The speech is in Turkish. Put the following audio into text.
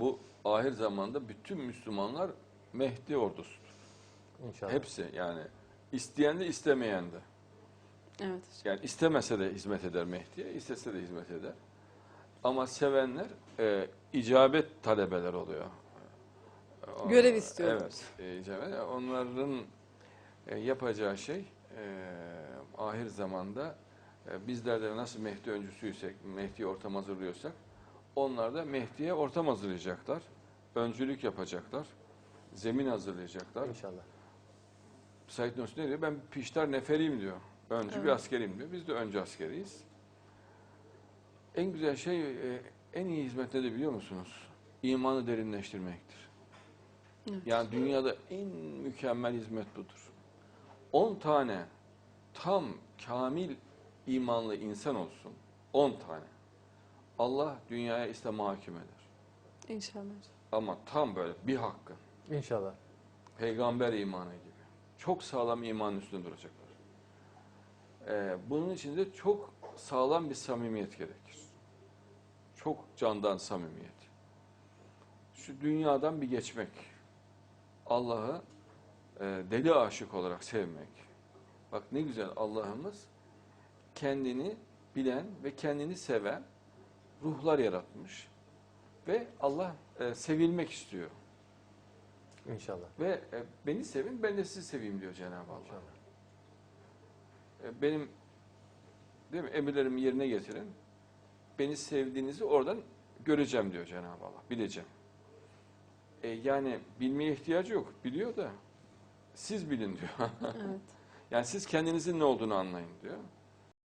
Bu ahir zamanda bütün Müslümanlar Mehdi ordusudur. İnşallah. Hepsi yani isteyen de istemeyen de. Evet. Yani istemese de hizmet eder Mehdi'ye, istese de hizmet eder. Ama sevenler e, icabet talebeler oluyor. O- Görev istiyorlar. Evet, e, icabet. Onların e, yapacağı şey e, ahir zamanda e, bizler de nasıl Mehdi öncüsüysek, Mehdi'ye ortam hazırlıyorsak, onlar da Mehdi'ye ortam hazırlayacaklar. Öncülük yapacaklar. Zemin hazırlayacaklar. İnşallah. Said Nursi ne diyor? Ben piştar neferiyim diyor. Öncü bir Evet. askeriyim diyor. Biz de öncü askeriyiz. En güzel şey, e, en iyi hizmet ne de biliyor musunuz? İmanı derinleştirmektir. Evet. Yani dünyada en mükemmel hizmet budur. 10 tane tam kamil imanlı insan olsun. 10 tane. Allah dünyaya İslam'a hakim eder. İnşallah. Ama tam böyle bir hakkı. İnşallah. Peygamber imanı gibi. Çok sağlam imanın üstünde duracaklar. Ee, bunun için de çok sağlam bir samimiyet gerekir. Çok candan samimiyet. Şu dünyadan bir geçmek. Allah'ı e, deli aşık olarak sevmek. Bak ne güzel Allah'ımız kendini bilen ve kendini seven ruhlar yaratmış. Ve Allah e, sevilmek istiyor. İnşallah. Ve e, beni sevin, ben de sizi seveyim diyor Cenab-ı Allah. E, benim değil mi, emirlerimi yerine getirin. Beni sevdiğinizi oradan göreceğim diyor Cenab-ı Allah, bileceğim. E, yani bilmeye ihtiyacı yok, biliyor da siz bilin diyor. Evet. yani siz kendinizin ne olduğunu anlayın diyor.